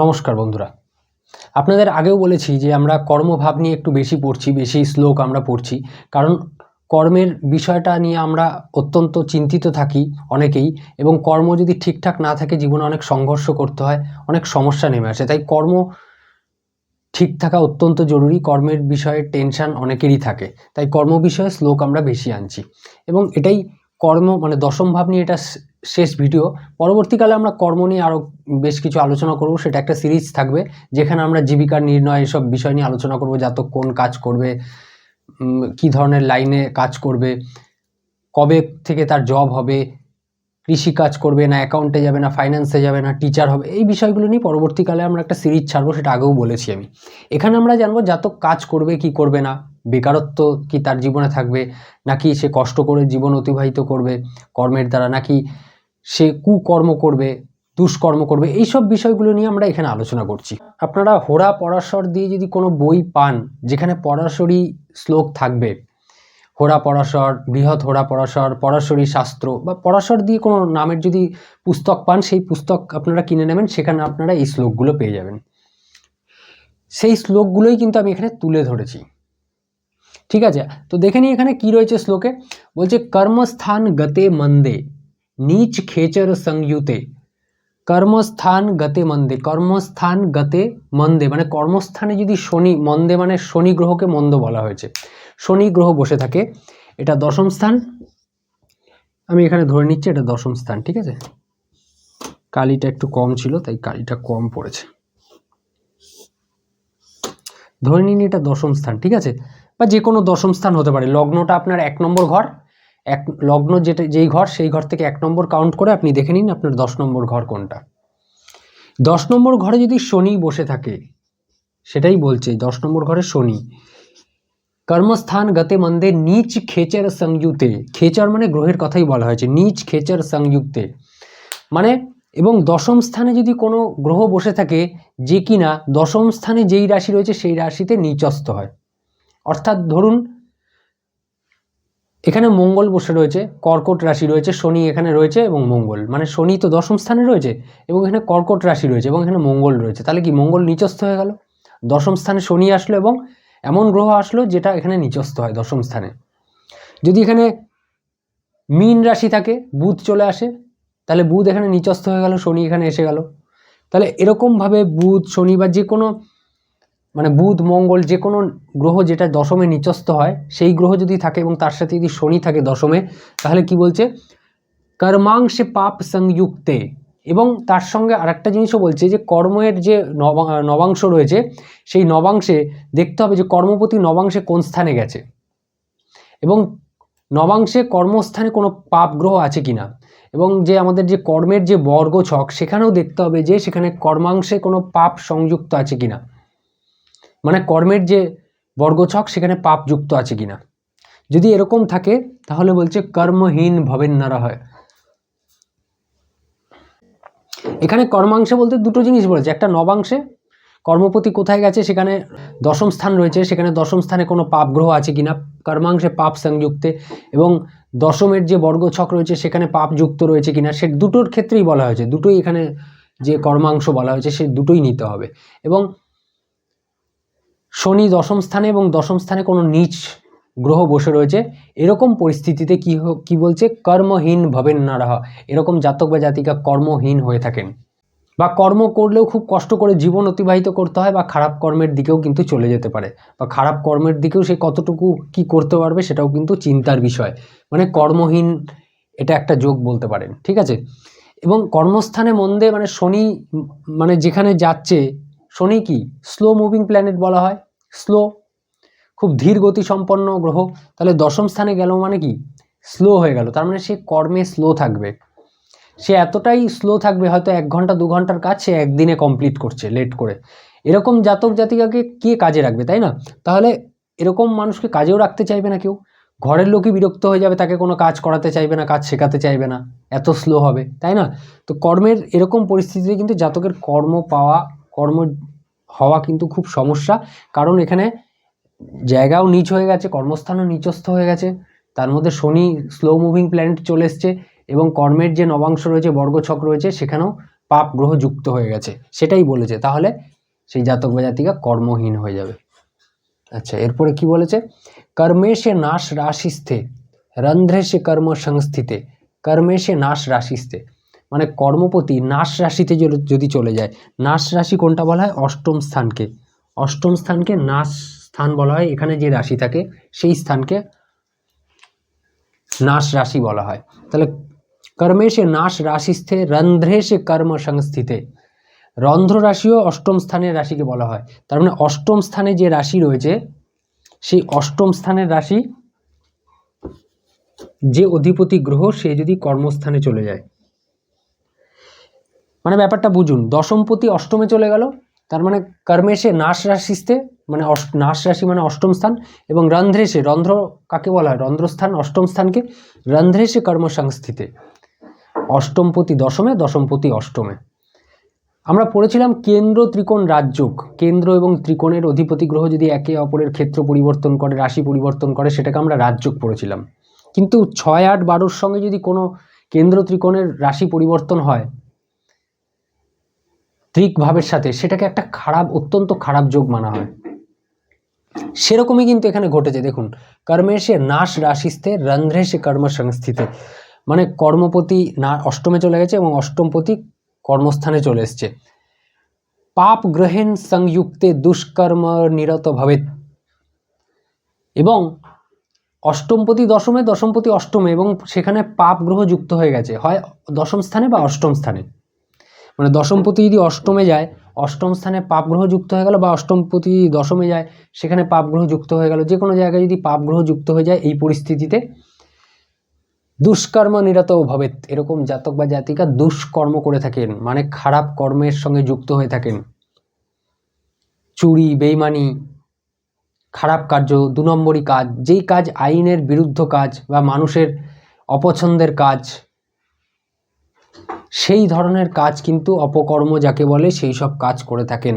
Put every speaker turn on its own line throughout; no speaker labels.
নমস্কার বন্ধুরা আপনাদের আগেও বলেছি যে আমরা কর্মভাব নিয়ে একটু বেশি পড়ছি বেশি শ্লোক আমরা পড়ছি কারণ কর্মের বিষয়টা নিয়ে আমরা অত্যন্ত চিন্তিত থাকি অনেকেই এবং কর্ম যদি ঠিকঠাক না থাকে জীবনে অনেক সংঘর্ষ করতে হয় অনেক সমস্যা নেমে আসে তাই কর্ম ঠিক থাকা অত্যন্ত জরুরি কর্মের বিষয়ে টেনশান অনেকেরই থাকে তাই কর্ম বিষয়ে শ্লোক আমরা বেশি আনছি এবং এটাই কর্ম মানে দশম ভাব নিয়ে এটা শেষ ভিডিও পরবর্তীকালে আমরা কর্ম নিয়ে আরও বেশ কিছু আলোচনা করব সেটা একটা সিরিজ থাকবে যেখানে আমরা জীবিকা নির্ণয় এসব বিষয় নিয়ে আলোচনা করব যাতে কোন কাজ করবে কি ধরনের লাইনে কাজ করবে কবে থেকে তার জব হবে কৃষি কাজ করবে না অ্যাকাউন্টে যাবে না ফাইন্যান্সে যাবে না টিচার হবে এই বিষয়গুলো নিয়ে পরবর্তীকালে আমরা একটা সিরিজ ছাড়বো সেটা আগেও বলেছি আমি এখানে আমরা জানবো যাতে কাজ করবে কি করবে না বেকারত্ব কি তার জীবনে থাকবে নাকি সে কষ্ট করে জীবন অতিবাহিত করবে কর্মের দ্বারা নাকি সে কুকর্ম করবে দুষ্কর্ম করবে এইসব বিষয়গুলো নিয়ে আমরা এখানে আলোচনা করছি আপনারা হোরা পরাশর দিয়ে যদি কোনো বই পান যেখানে পরাশরী শ্লোক থাকবে হোরা পরাশর বৃহৎ হোরা পরাশর পরাশরী শাস্ত্র বা পরাশর দিয়ে কোনো নামের যদি পুস্তক পান সেই পুস্তক আপনারা কিনে নেবেন সেখানে আপনারা এই শ্লোকগুলো পেয়ে যাবেন সেই শ্লোকগুলোই কিন্তু আমি এখানে তুলে ধরেছি ঠিক আছে তো দেখে নিই এখানে কি রয়েছে শ্লোকে বলছে কর্মস্থান গতে মন্দে নিচ খেচর সংযুতে কর্মস্থান গতে মন্দে কর্মস্থান গতে মন্দে মানে কর্মস্থানে যদি শনি মন্দে মানে শনি গ্রহকে মন্দ বলা হয়েছে শনি গ্রহ বসে থাকে এটা দশম স্থান আমি এখানে ধরে নিচ্ছি এটা দশম স্থান ঠিক আছে কালিটা একটু কম ছিল তাই কালিটা কম পড়েছে ধরে নিন এটা দশম স্থান ঠিক আছে বা যে কোনো দশম স্থান হতে পারে লগ্নটা আপনার এক নম্বর ঘর এক লগ্ন যেটা যেই ঘর সেই ঘর থেকে এক নম্বর কাউন্ট করে আপনি দেখে নিন আপনার দশ নম্বর ঘর কোনটা দশ নম্বর ঘরে যদি শনি বসে থাকে সেটাই বলছে দশ নম্বর ঘরে শনি কর্মস্থান গতে মন্দে নিচ খেচার সংযুক্তে খেচার মানে গ্রহের কথাই বলা হয়েছে নিচ খেচার সংযুক্তে মানে এবং দশম স্থানে যদি কোনো গ্রহ বসে থাকে যে কিনা দশম স্থানে যেই রাশি রয়েছে সেই রাশিতে নিচস্থ হয় অর্থাৎ ধরুন এখানে মঙ্গল বসে রয়েছে কর্কট রাশি রয়েছে শনি এখানে রয়েছে এবং মঙ্গল মানে শনি তো দশম স্থানে রয়েছে এবং এখানে কর্কট রাশি রয়েছে এবং এখানে মঙ্গল রয়েছে তাহলে কি মঙ্গল নিচস্থ হয়ে গেল দশম স্থানে শনি আসলো এবং এমন গ্রহ আসলো যেটা এখানে নিচস্থ হয় দশম স্থানে যদি এখানে মীন রাশি থাকে বুধ চলে আসে তাহলে বুধ এখানে নিচস্থ হয়ে গেল শনি এখানে এসে গেল তাহলে এরকমভাবে বুধ শনি বা যে কোনো মানে বুধ মঙ্গল যে কোনো গ্রহ যেটা দশমে নিচস্থ হয় সেই গ্রহ যদি থাকে এবং তার সাথে যদি শনি থাকে দশমে তাহলে কি বলছে কর্মাংশে পাপ সংযুক্তে এবং তার সঙ্গে আরেকটা জিনিসও বলছে যে কর্মের যে নবাংশ রয়েছে সেই নবাংশে দেখতে হবে যে কর্মপতি নবাংশে কোন স্থানে গেছে এবং নবাংশে কর্মস্থানে কোনো পাপ গ্রহ আছে কি না এবং যে আমাদের যে কর্মের যে বর্গ ছক সেখানেও দেখতে হবে যে সেখানে কর্মাংশে কোনো পাপ সংযুক্ত আছে কি না মানে কর্মের যে বর্গছক সেখানে পাপ যুক্ত আছে না যদি এরকম থাকে তাহলে বলছে কর্মহীন ভবেন নারা হয় এখানে কর্মাংশে বলতে দুটো জিনিস বলেছে একটা নবাংশে কর্মপতি কোথায় গেছে সেখানে দশম স্থান রয়েছে সেখানে দশম স্থানে কোনো পাপ গ্রহ আছে কিনা কর্মাংশে পাপ সংযুক্তে এবং দশমের যে বর্গছক রয়েছে সেখানে পাপ যুক্ত রয়েছে কিনা সে দুটোর ক্ষেত্রেই বলা হয়েছে দুটোই এখানে যে কর্মাংশ বলা হয়েছে সে দুটোই নিতে হবে এবং শনি দশম স্থানে এবং দশম স্থানে কোনো নিচ গ্রহ বসে রয়েছে এরকম পরিস্থিতিতে কি কি বলছে কর্মহীন ভবেন না রাহা এরকম জাতক বা জাতিকা কর্মহীন হয়ে থাকেন বা কর্ম করলেও খুব কষ্ট করে জীবন অতিবাহিত করতে হয় বা খারাপ কর্মের দিকেও কিন্তু চলে যেতে পারে বা খারাপ কর্মের দিকেও সে কতটুকু কি করতে পারবে সেটাও কিন্তু চিন্তার বিষয় মানে কর্মহীন এটা একটা যোগ বলতে পারেন ঠিক আছে এবং কর্মস্থানে মন্দে মানে শনি মানে যেখানে যাচ্ছে শনি কি স্লো মুভিং প্ল্যানেট বলা হয় স্লো খুব ধীর গতি সম্পন্ন গ্রহ তাহলে দশম স্থানে গেল মানে কি স্লো হয়ে গেল তার মানে সে কর্মে স্লো থাকবে সে এতটাই স্লো থাকবে হয়তো এক ঘন্টা দু ঘন্টার কাজ সে একদিনে কমপ্লিট করছে লেট করে এরকম জাতক জাতিকাকে কে কাজে রাখবে তাই না তাহলে এরকম মানুষকে কাজেও রাখতে চাইবে না কেউ ঘরের লোকই বিরক্ত হয়ে যাবে তাকে কোনো কাজ করাতে চাইবে না কাজ শেখাতে চাইবে না এত স্লো হবে তাই না তো কর্মের এরকম পরিস্থিতিতে কিন্তু জাতকের কর্ম পাওয়া কর্ম হওয়া কিন্তু খুব সমস্যা কারণ এখানে জায়গাও নিচ হয়ে গেছে কর্মস্থানও নিচস্থ হয়ে গেছে তার মধ্যে শনি স্লো মুভিং প্ল্যানেট চলে এসছে এবং কর্মের যে নবাংশ রয়েছে বর্গছক রয়েছে সেখানেও পাপ গ্রহ যুক্ত হয়ে গেছে সেটাই বলেছে তাহলে সেই জাতক বা জাতিকা কর্মহীন হয়ে যাবে আচ্ছা এরপরে কি বলেছে কর্মেশে নাশ রাশিস্থে রন্ধ্রেশে কর্ম সংস্থিতে কর্মেশে নাশ রাশিস্থে মানে কর্মপতি নাস রাশিতে যদি চলে যায় নাস রাশি কোনটা বলা হয় অষ্টম স্থানকে অষ্টম স্থানকে নাস স্থান বলা হয় এখানে যে রাশি থাকে সেই স্থানকে নাস রাশি বলা হয় তাহলে কর্মেশে নাস রাশিস্থে রন্ধ্রেশে কর্ম সংস্থিতে রন্ধ্র রাশিও অষ্টম স্থানের রাশিকে বলা হয় তার মানে অষ্টম স্থানে যে রাশি রয়েছে সেই অষ্টম স্থানের রাশি যে অধিপতি গ্রহ সে যদি কর্মস্থানে চলে যায় মানে ব্যাপারটা বুঝুন দশমপতি অষ্টমে চলে গেল তার মানে কর্মেশে নাশ রাশিস্তে মানে নাশ রাশি মানে অষ্টম স্থান এবং রন্ধ্রেশে রন্ধ্র কাকে বলা হয় রন্ধ্রস্থান অষ্টম স্থানকে রন্ধ্রেশে কর্মসংস্থিতে অষ্টমপতি দশমে দশমপতি অষ্টমে আমরা পড়েছিলাম কেন্দ্র ত্রিকোণ রাজযোগ কেন্দ্র এবং ত্রিকোণের অধিপতি গ্রহ যদি একে অপরের ক্ষেত্র পরিবর্তন করে রাশি পরিবর্তন করে সেটাকে আমরা রাজযোগ পড়েছিলাম কিন্তু ছয় আট বারোর সঙ্গে যদি কোনো কেন্দ্র ত্রিকোণের রাশি পরিবর্তন হয় ত্রিক ভাবের সাথে সেটাকে একটা খারাপ অত্যন্ত খারাপ যোগ মানা হয় সেরকমই কিন্তু এখানে ঘটেছে দেখুন কর্মেশে নাশ রাশিস্থে রন্ধ্রেশে কর্ম সংস্থিতে মানে কর্মপতি না অষ্টমে চলে গেছে এবং অষ্টমপতি কর্মস্থানে চলে এসছে পাপ গ্রহেণ সংযুক্তে দুষ্কর্ম নিরত ভাবে এবং অষ্টমপতি দশমে দশমপতি অষ্টমে এবং সেখানে পাপ গ্রহ যুক্ত হয়ে গেছে হয় দশম স্থানে বা অষ্টম স্থানে মানে দশমপতি যদি অষ্টমে যায় অষ্টম স্থানে পাপ গ্রহ যুক্ত হয়ে গেল বা অষ্টমপতি দশমে যায় সেখানে পাপ গ্রহ যুক্ত হয়ে গেল যে কোনো জায়গায় যদি পাপ গ্রহ যুক্ত হয়ে যায় এই পরিস্থিতিতে দুষ্কর্ম নিরত ভবেত এরকম জাতক বা জাতিকা দুষ্কর্ম করে থাকেন মানে খারাপ কর্মের সঙ্গে যুক্ত হয়ে থাকেন চুরি বেইমানি খারাপ কার্য দু নম্বরই কাজ যেই কাজ আইনের বিরুদ্ধ কাজ বা মানুষের অপছন্দের কাজ সেই ধরনের কাজ কিন্তু অপকর্ম যাকে বলে সেই সব কাজ করে থাকেন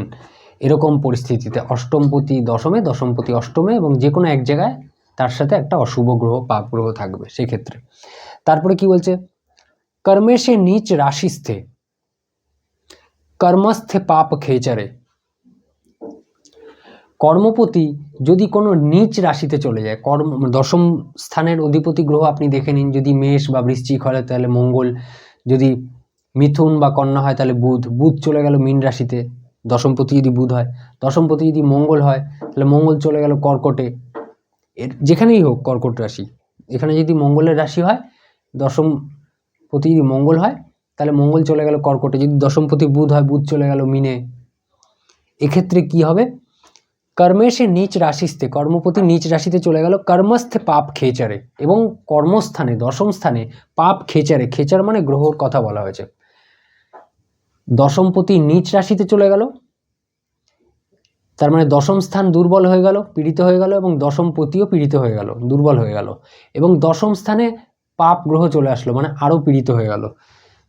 এরকম পরিস্থিতিতে অষ্টমপতি দশমে দশমপতি অষ্টমে এবং যে কোনো এক জায়গায় তার সাথে একটা অশুভ গ্রহ পাপ গ্রহ থাকবে সেক্ষেত্রে তারপরে কি বলছে কর্মে সে নিচ রাশিস্থে কর্মস্থে পাপ খেচারে কর্মপতি যদি কোনো নিচ রাশিতে চলে যায় কর্ম দশম স্থানের অধিপতি গ্রহ আপনি দেখে নিন যদি মেষ বা বৃশ্চিক হয় তাহলে মঙ্গল যদি মিথুন বা কন্যা হয় তাহলে বুধ বুধ চলে গেল মীন রাশিতে দশমপতি যদি বুধ হয় দশমপতি যদি মঙ্গল হয় তাহলে মঙ্গল চলে গেল কর্কটে এর যেখানেই হোক কর্কট রাশি এখানে যদি মঙ্গলের রাশি হয় দশম প্রতি যদি মঙ্গল হয় তাহলে মঙ্গল চলে গেল কর্কটে যদি প্রতি বুধ হয় বুধ চলে গেল মিনে এক্ষেত্রে কি হবে কর্মেশে নিচ রাশিস্তে কর্মপতি নিচ রাশিতে চলে গেল কর্মস্থে পাপ খেচারে এবং কর্মস্থানে দশম স্থানে পাপ খেচারে খেচার মানে গ্রহর কথা বলা হয়েছে দশমপতি নিচ রাশিতে চলে গেল তার মানে দশম স্থান দুর্বল হয়ে গেল পীড়িত হয়ে গেল এবং দশম পতিও পীড়িত হয়ে গেল দুর্বল হয়ে গেল এবং দশম স্থানে পাপ গ্রহ চলে আসলো মানে আরও পীড়িত হয়ে গেল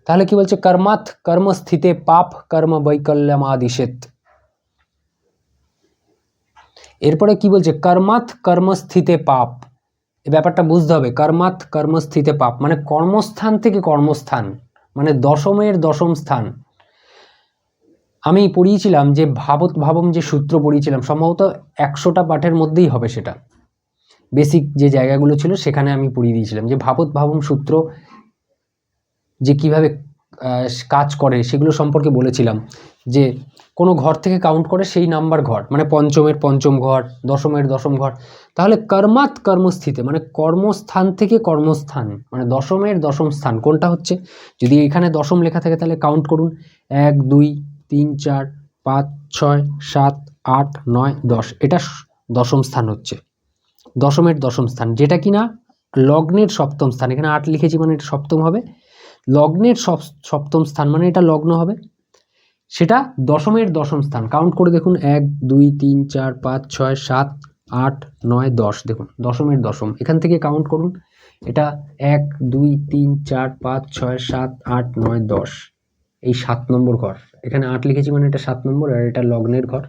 তাহলে কি বলছে কর্মাথ কর্মস্থিতে পাপ কর্ম বৈকল্যমাদিশেত এরপরে কি বলছে কর্মাথ কর্মস্থিতে পাপ এ ব্যাপারটা বুঝতে হবে কর্মাথ কর্মস্থিতে পাপ মানে কর্মস্থান থেকে কর্মস্থান মানে দশমের দশম স্থান আমি পড়িয়েছিলাম যে ভাবত ভাবম যে সূত্র পড়িয়েছিলাম সম্ভবত একশোটা পাঠের মধ্যেই হবে সেটা বেসিক যে জায়গাগুলো ছিল সেখানে আমি পড়িয়ে দিয়েছিলাম যে ভাবত ভাবম সূত্র যে কিভাবে কাজ করে সেগুলো সম্পর্কে বলেছিলাম যে কোনো ঘর থেকে কাউন্ট করে সেই নাম্বার ঘর মানে পঞ্চমের পঞ্চম ঘর দশমের দশম ঘর তাহলে কর্মাত কর্মস্থিতে মানে কর্মস্থান থেকে কর্মস্থান মানে দশমের দশম স্থান কোনটা হচ্ছে যদি এখানে দশম লেখা থাকে তাহলে কাউন্ট করুন এক দুই তিন চার পাঁচ ছয় সাত আট নয় দশ এটা দশম স্থান হচ্ছে দশমের দশম স্থান যেটা কি না লগ্নের সপ্তম স্থান এখানে আট লিখেছি মানে এটা সপ্তম হবে লগ্নের সপ্তম স্থান মানে এটা লগ্ন হবে সেটা দশমের দশম স্থান কাউন্ট করে দেখুন এক দুই তিন চার পাঁচ ছয় সাত আট নয় দশ দেখুন দশমের দশম এখান থেকে কাউন্ট করুন এটা এক দুই তিন চার পাঁচ ছয় সাত আট নয় দশ এই সাত নম্বর ঘর এখানে আট লিখেছি মানে এটা সাত নম্বর আর এটা লগ্নের ঘর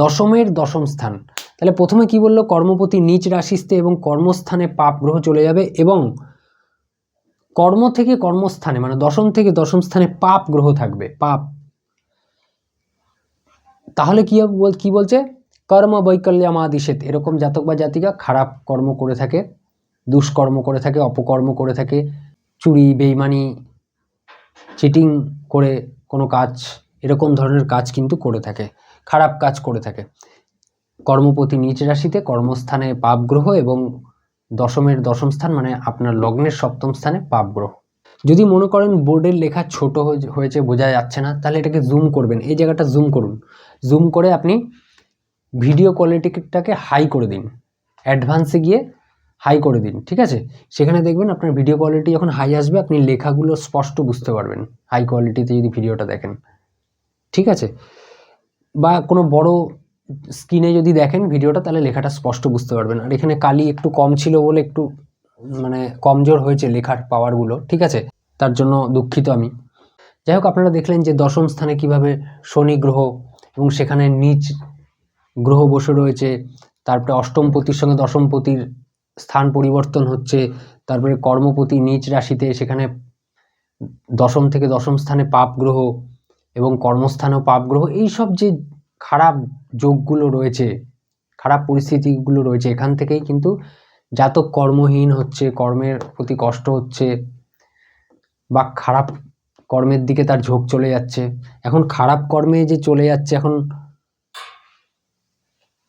দশমের দশম স্থান তাহলে প্রথমে কি বললো কর্মপতি নিচ রাশিস্তে এবং কর্মস্থানে পাপ গ্রহ চলে যাবে এবং কর্ম থেকে কর্মস্থানে মানে দশম থেকে দশম স্থানে পাপ গ্রহ থাকবে পাপ তাহলে কি কি বলছে কর্ম বৈকল্যমাদিষেত এরকম জাতক বা জাতিকা খারাপ কর্ম করে থাকে দুষ্কর্ম করে থাকে অপকর্ম করে থাকে চুরি বেইমানি চিটিং করে কোনো কাজ এরকম ধরনের কাজ কিন্তু করে থাকে খারাপ কাজ করে থাকে কর্মপতি নিচ রাশিতে কর্মস্থানে পাপ গ্রহ এবং দশমের দশম স্থান মানে আপনার লগ্নের সপ্তম স্থানে পাপ গ্রহ যদি মনে করেন বোর্ডের লেখা ছোট হয়েছে বোঝা যাচ্ছে না তাহলে এটাকে জুম করবেন এই জায়গাটা জুম করুন জুম করে আপনি ভিডিও কোয়ালিটিটাকে হাই করে দিন অ্যাডভান্সে গিয়ে হাই করে দিন ঠিক আছে সেখানে দেখবেন আপনার ভিডিও কোয়ালিটি যখন হাই আসবে আপনি লেখাগুলো স্পষ্ট বুঝতে পারবেন হাই কোয়ালিটিতে যদি ভিডিওটা দেখেন ঠিক আছে বা কোনো বড় স্ক্রিনে যদি দেখেন ভিডিওটা তাহলে লেখাটা স্পষ্ট বুঝতে পারবেন আর এখানে কালি একটু কম ছিল বলে একটু মানে কমজোর হয়েছে লেখার পাওয়ারগুলো ঠিক আছে তার জন্য দুঃখিত আমি যাই হোক আপনারা দেখলেন যে দশম স্থানে কিভাবে শনি গ্রহ এবং সেখানে নিচ গ্রহ বসে রয়েছে তারপরে অষ্টমপতির সঙ্গে দশমপতির স্থান পরিবর্তন হচ্ছে তারপরে কর্মপতি নিচ রাশিতে সেখানে দশম থেকে দশম স্থানে পাপ গ্রহ এবং কর্মস্থানেও পাপ গ্রহ এইসব যে খারাপ যোগগুলো রয়েছে খারাপ পরিস্থিতিগুলো রয়েছে এখান থেকেই কিন্তু জাতক কর্মহীন হচ্ছে কর্মের প্রতি কষ্ট হচ্ছে বা খারাপ কর্মের দিকে তার ঝোঁক চলে যাচ্ছে এখন খারাপ কর্মে যে চলে যাচ্ছে এখন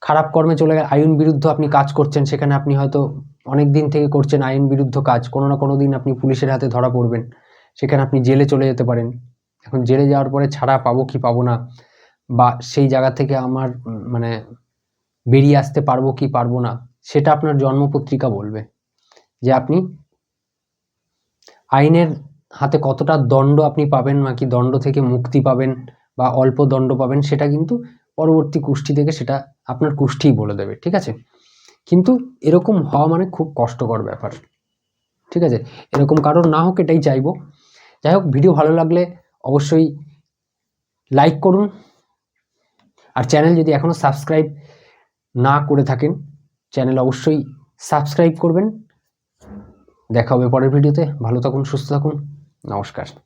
খারাপ কর্মে চলে গেলে আইন বিরুদ্ধ আপনি কাজ করছেন সেখানে আপনি হয়তো অনেক দিন থেকে করছেন আইন বিরুদ্ধ কাজ কোনো না কোনো দিন আপনি পুলিশের হাতে ধরা পড়বেন সেখানে আপনি জেলে চলে যেতে পারেন এখন জেলে যাওয়ার পরে ছাড়া পাবো কি পাবো না বা সেই জায়গা থেকে আমার মানে বেরিয়ে আসতে পারবো কি পারবো না সেটা আপনার জন্মপত্রিকা বলবে যে আপনি আইনের হাতে কতটা দণ্ড আপনি পাবেন নাকি দণ্ড থেকে মুক্তি পাবেন বা অল্প দণ্ড পাবেন সেটা কিন্তু পরবর্তী কুষ্ঠি থেকে সেটা আপনার কুষ্ঠিই বলে দেবে ঠিক আছে কিন্তু এরকম হওয়া মানে খুব কষ্টকর ব্যাপার ঠিক আছে এরকম কারোর না হোক এটাই চাইব যাই হোক ভিডিও ভালো লাগলে অবশ্যই লাইক করুন আর চ্যানেল যদি এখনও সাবস্ক্রাইব না করে থাকেন চ্যানেল অবশ্যই সাবস্ক্রাইব করবেন দেখা হবে পরের ভিডিওতে ভালো থাকুন সুস্থ থাকুন নমস্কার